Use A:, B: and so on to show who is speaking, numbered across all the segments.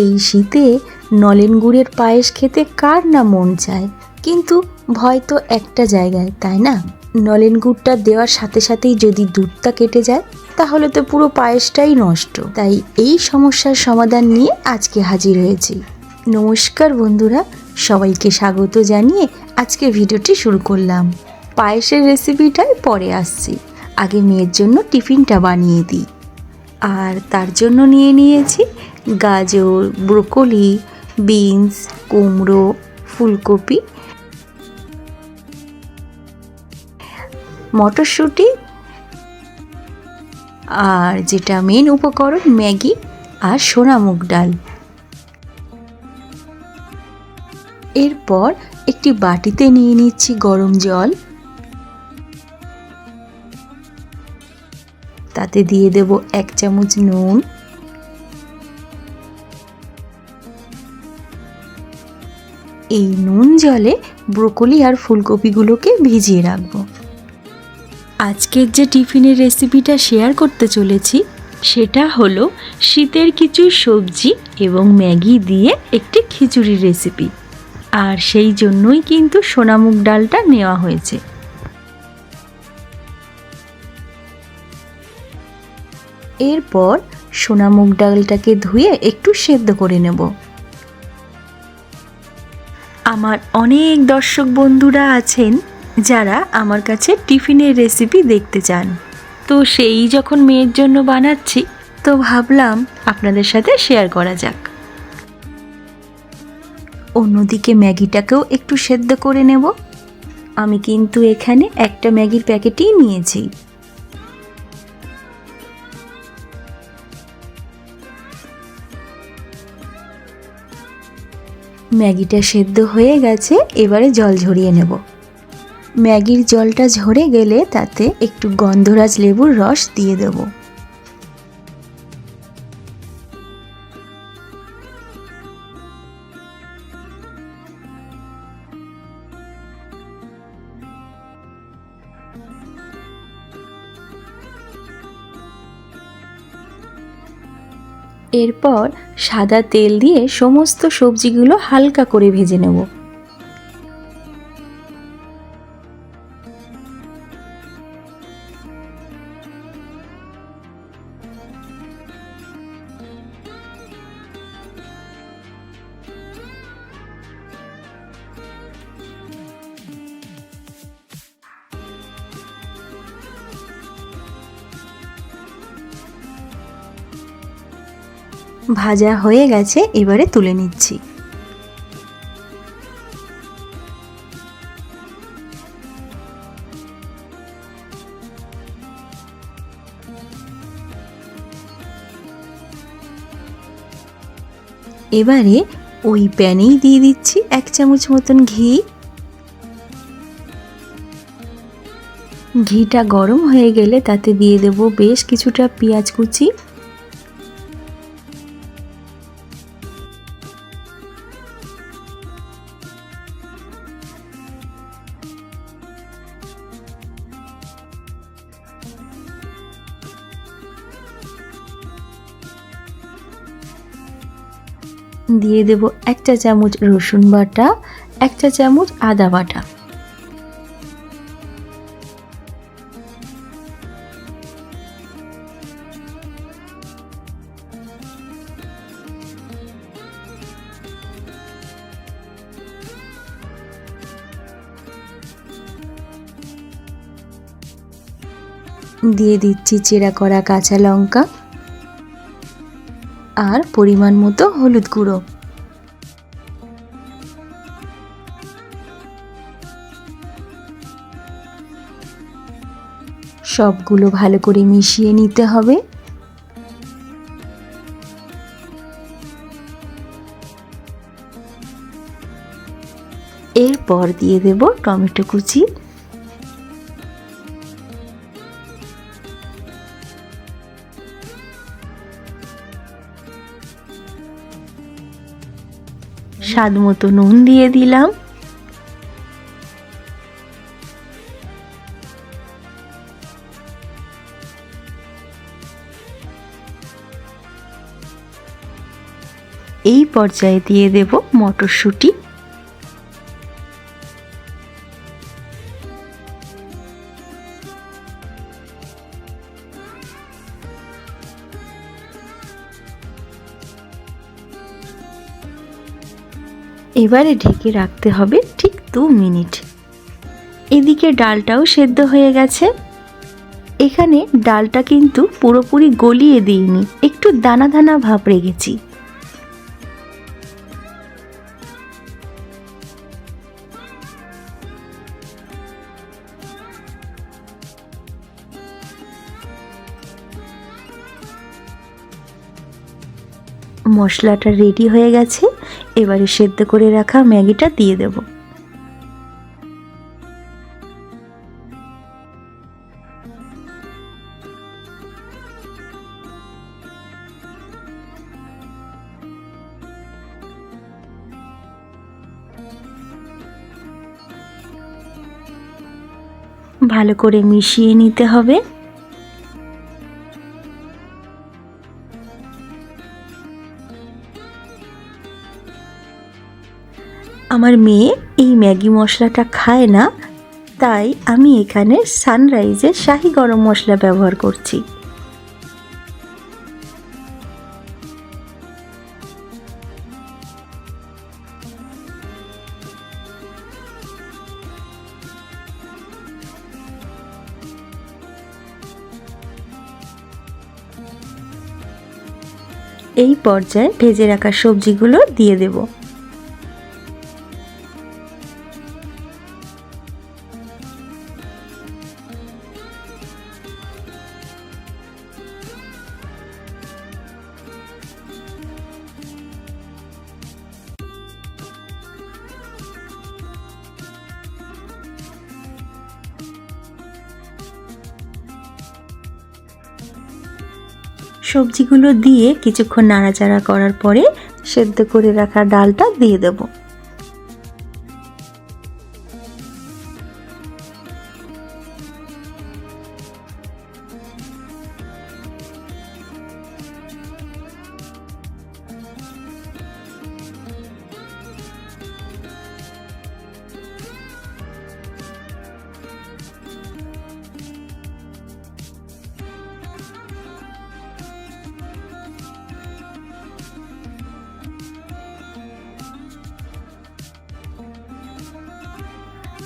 A: এই শীতে নলেন গুড়ের পায়েস খেতে কার না মন চায়? কিন্তু ভয় তো একটা জায়গায়, তাই না? নলেন গুড়টা দেওয়ার সাথে সাথেই যদি দুধটা কেটে যায়, তাহলে তো পুরো পায়েসটাই নষ্ট। তাই এই সমস্যার সমাধান নিয়ে আজকে হাজির হয়েছি। নমস্কার বন্ধুরা, সবাইকে স্বাগত জানিয়ে আজকে ভিডিওটি শুরু করলাম। পায়েসের রেসিপিটাই পরে আসছি। আগে মেয়ের জন্য টিফিনটা বানিয়ে দিই। আর তার জন্য নিয়ে নিয়েছি গাজর, ব্রোকলি, বিনস, কুমড়ো, ফুলকপি। মটরশুঁটি আর যেটা মেন উপকরণ, ম্যাগি আর সোনা মুগ ডাল। এরপর একটি বাটিতে নিয়ে নিচ্ছি গরম জল। তাতে দিয়ে দেব এক চামচ নুন। এই নুন জলে ব্রোকলি আর ফুলকপিগুলোকে ভিজিয়ে রাখব। আজকের যে টিফিনের রেসিপিটা শেয়ার করতে চলেছি, সেটা হলো শীতের কিছু সবজি এবং ম্যাগি দিয়ে একটি খিচুড়ির রেসিপি। আর সেই জন্যই কিন্তু সোনামুগ ডালটা নেওয়া হয়েছে। এরপর সোনা মুগ ডালটাকে ধুয়ে একটু সেদ্ধ করে নেব। আমার অনেক দর্শক বন্ধুরা আছেন যারা আমার কাছে টিফিনের রেসিপি দেখতে চান। তো সেই যখন মেয়ের জন্য বানাচ্ছি, তো ভাবলাম আপনাদের সাথে শেয়ার করা যাক। অন্যদিকে ম্যাগিটাকেও একটু সেদ্ধ করে নেব। আমি কিন্তু এখানে একটা ম্যাগির প্যাকেটই নিয়েছি। ম্যাগিটা সেদ্ধ হয়ে গেছে, এবারে জল ঝরিয়ে নেব। ম্যাগির জলটা ঝরে গেলে তাতে একটু গন্ধরাজ লেবুর রস দিয়ে দেব। এরপর সাদা তেল দিয়ে সমস্ত সবজিগুলো হালকা করে ভেজে নেব। ভাজা হয়ে গেছে, এবারে তুলে নিচ্ছি। এবারে ওই প্যানেই দিয়ে দিচ্ছি এক চামচ মতন ঘি। ঘিটা গরম হয়ে গেলে তাতে দিয়ে দেব বেশ কিছুটা পেঁয়াজ কুচি। দিয়ে দেব একটা চামচ রসুন বাটা, একটা চামচ আদা বাটা। দিয়ে দিচ্ছি চেরা করা কাঁচা লঙ্কা। আর পরিমাণ মতো হলুদ গুঁড়ো। সবগুলো ভালো করে মিশিয়ে নিতে হবে। এরপর দিয়ে দেব টমেটো কুচি। স্বাদ মতো নুন দিয়ে দিলাম। এই পর্যায়ে দিয়ে দেব মটরশুঁটি। এবারে ঢেকে রাখতে হবে ঠিক দু মিনিট। এদিকে ডালটাও সেদ্ধ হয়ে গেছে। এখানে ডালটা কিন্তু পুরোপুরি গলিয়ে দিইনি, একটু দানা দানা ভাব রেখেছি। মশলাটা রেডি হয়ে গেছে। এবারে সেদ্ধ করে রাখা ম্যাগিটা দিয়ে দেব। ভালো করে মিশিয়ে নিতে হবে। আমার মেয়ে এই ম্যাগি মশলাটা খায় না, তাই আমি এখানে সানরাইজের শাহি গরম মশলা ব্যবহার করছি। এই পর্যায়ে ভেজে রাখা সবজিগুলো দিয়ে দেবো। সবজিগুলো দিয়ে কিছুক্ষণ নাড়াচাড়া করার পরে সেদ্ধ করে রাখা ডালটা দিয়ে দেব।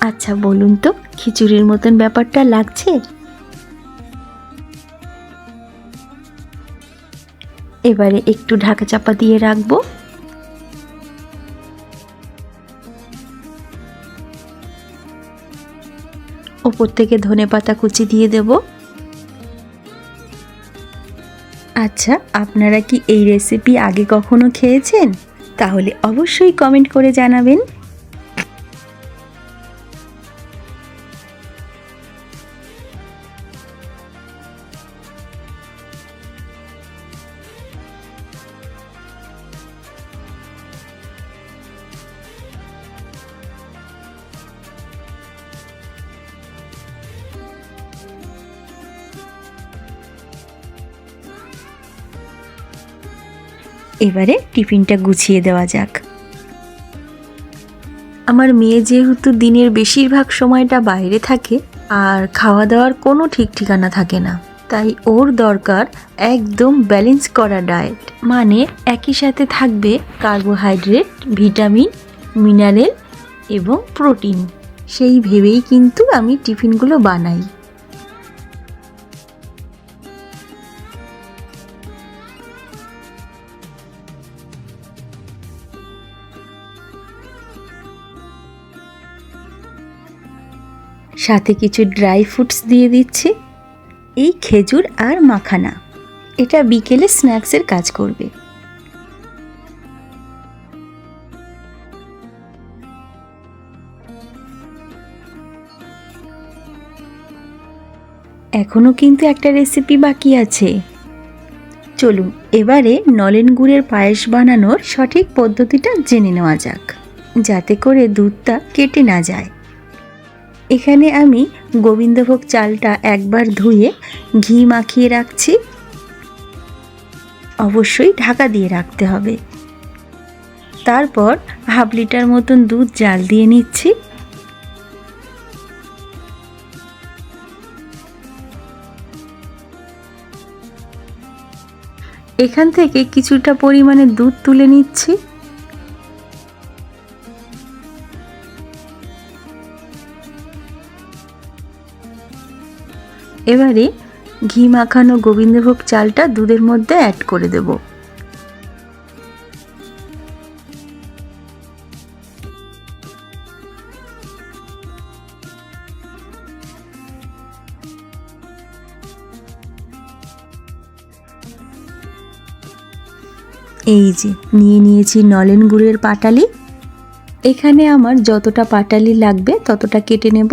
A: আচ্ছা বলুন তো, খিচুড়ির মতন ব্যাপারটা লাগছে? এবারে একটু ঢাকা চাপা দিয়ে রাখব। ওপর থেকে ধনে পাতা কুচি দিয়ে দেব। আচ্ছা আপনারা কি এই রেসিপি আগে কখনো খেয়েছেন? তাহলে অবশ্যই কমেন্ট করে জানাবেন। এবারে টিফিনটা গুছিয়ে দেওয়া যাক। আমার মেয়ে যেহেতু দিনের বেশিরভাগ সময়টা বাইরে থাকে, আর খাওয়া দাওয়ার কোনো ঠিক ঠিকানা থাকে না, তাই ওর দরকার একদম ব্যালেন্স করা ডায়েট মানে একই সাথে থাকবে কার্বোহাইড্রেট ভিটামিন মিনারেল এবং প্রোটিন সেই ভেবেই কিন্তু আমি টিফিনগুলো বানাই। সাথে কিছু ড্রাই ফ্রুটস দিয়ে দিচ্ছি। এই খেজুর আর মাখানা, এটা বিকেলে স্ন্যাক্সের কাজ করবে। এখনও কিন্তু একটা রেসিপি বাকি আছে। চলুন, এবারে নলেন গুড়ের পায়েস বানানোর সঠিক পদ্ধতিটা জেনে নেওয়া যাক, যাতে করে দুধটা কেটে না যায়। এখানে আমি গোবিন্দভোগ চালটা একবার ধুয়ে ঘি মাখিয়ে রাখছি। অবশ্যই ঢাকা দিয়ে রাখতে হবে। তারপর হাফ লিটার মতন দুধ জাল দিয়ে নিচ্ছি। এখান থেকে কিছুটা পরিমাণে দুধ তুলে নিচ্ছি। এবারে ঘি মাখানো গোবিন্দভোগ চালটা দুধের মধ্যে অ্যাড করে দেব। এই যে, নিয়ে নিয়েছি নলেন গুড়ের পাটালি। এখানে আমার যতটা পাটালি লাগবে ততটা কেটে নেব।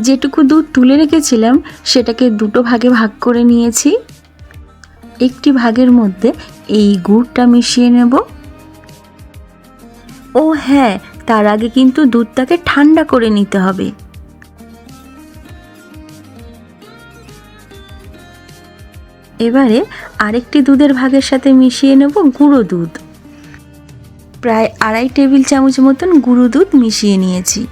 A: যেটুকু দুধ তুলে রেখেছিলাম, সেটাকে দুটো ভাগে ভাগ করে নিয়েছি। একটি ভাগের মধ্যে এই গুড়টা মিশিয়ে নেব। ও হ্যাঁ তার আগে কিন্তু দুধটাকে ঠান্ডা করে নিতে হবে। এবারে আরেকটি দুধের ভাগের সাথে মিশিয়ে নেব গুঁড়ো দুধ। প্রায় আড়াই টেবিল চামচ মতন গুঁড়ো দুধ মিশিয়ে নিয়েছি।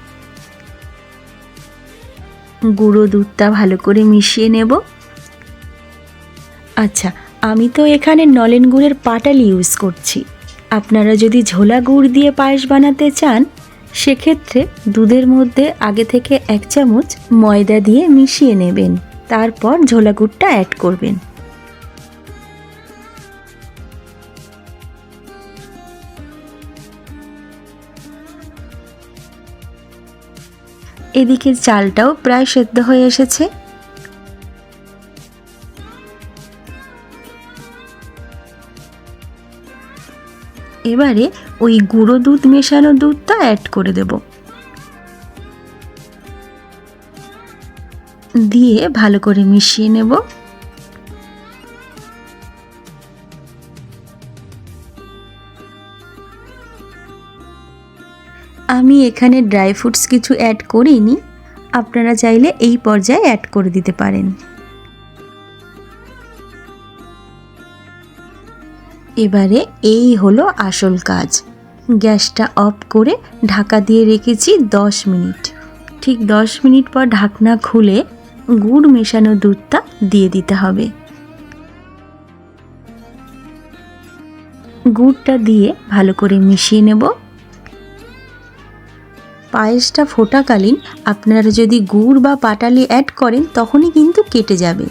A: গুঁড়ো দুধটা ভালো করে মিশিয়ে নেব। আচ্ছা আমি তো এখানে নলেন গুড়ের পাটালি ইউজ করছি। আপনারা যদি ঝোলা গুড় দিয়ে পায়েস বানাতে চান, সেক্ষেত্রে দুধের মধ্যে আগে থেকে এক চামচ ময়দা দিয়ে মিশিয়ে নেবেন। তারপর ঝোলা গুড়টা অ্যাড করবেন। এদিকে চালটাও প্রায় সেদ্ধ হয়ে এসেছে। এবারে ওই গুঁড়ো দুধ মেশানো দুধটা অ্যাড করে দেব। দিয়ে ভালো করে মিশিয়ে নেব। আমি এখানে ড্রাই ফ্রুটস কিছু অ্যাড করিনি, আপনারা চাইলে এই পর্যায়ে অ্যাড করে দিতে পারেন। এবারে এই হলো আসল কাজ। গ্যাসটা অফ করে ঢাকা দিয়ে রেখেছি দশ মিনিট। ঠিক দশ মিনিট পর ঢাকনা খুলে গুড় মেশানো দুধটা দিয়ে দিতে হবে। গুড়টা দিয়ে ভালো করে মিশিয়ে নেব। পায়েসটা ফোটাকালীন আপনারা যদি গুড় বা পাটালি অ্যাড করেন, তখনই কিন্তু কেটে যাবে।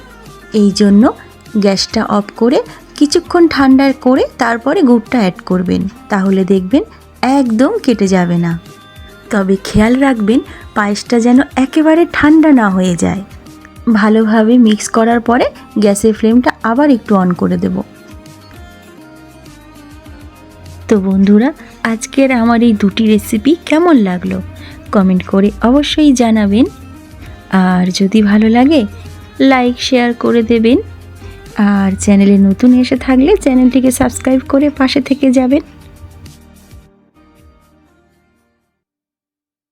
A: এই জন্য গ্যাসটা অফ করে কিছুক্ষণ ঠান্ডা করে তারপরে গুড়টা অ্যাড করবেন। তাহলে দেখবেন একদম কেটে যাবে না। তবে খেয়াল রাখবেন, পায়েসটা যেন একেবারে ঠান্ডা না হয়ে যায়। ভালোভাবে মিক্স করার পরে গ্যাসের ফ্লেমটা আবার একটু অন করে দেব। তো বন্ধুরা আজকের আমার এই দুটি রেসিপি কেমন লাগল? কমেন্ট করে অবশ্যই জানাবেন। আর যদি ভালো লাগে লাইক শেয়ার করে দেবেন। আর চ্যানেলে নতুন এসে থাকলে চ্যানেলটিকে সাবস্ক্রাইব করে পাশে থেকে যাবেন।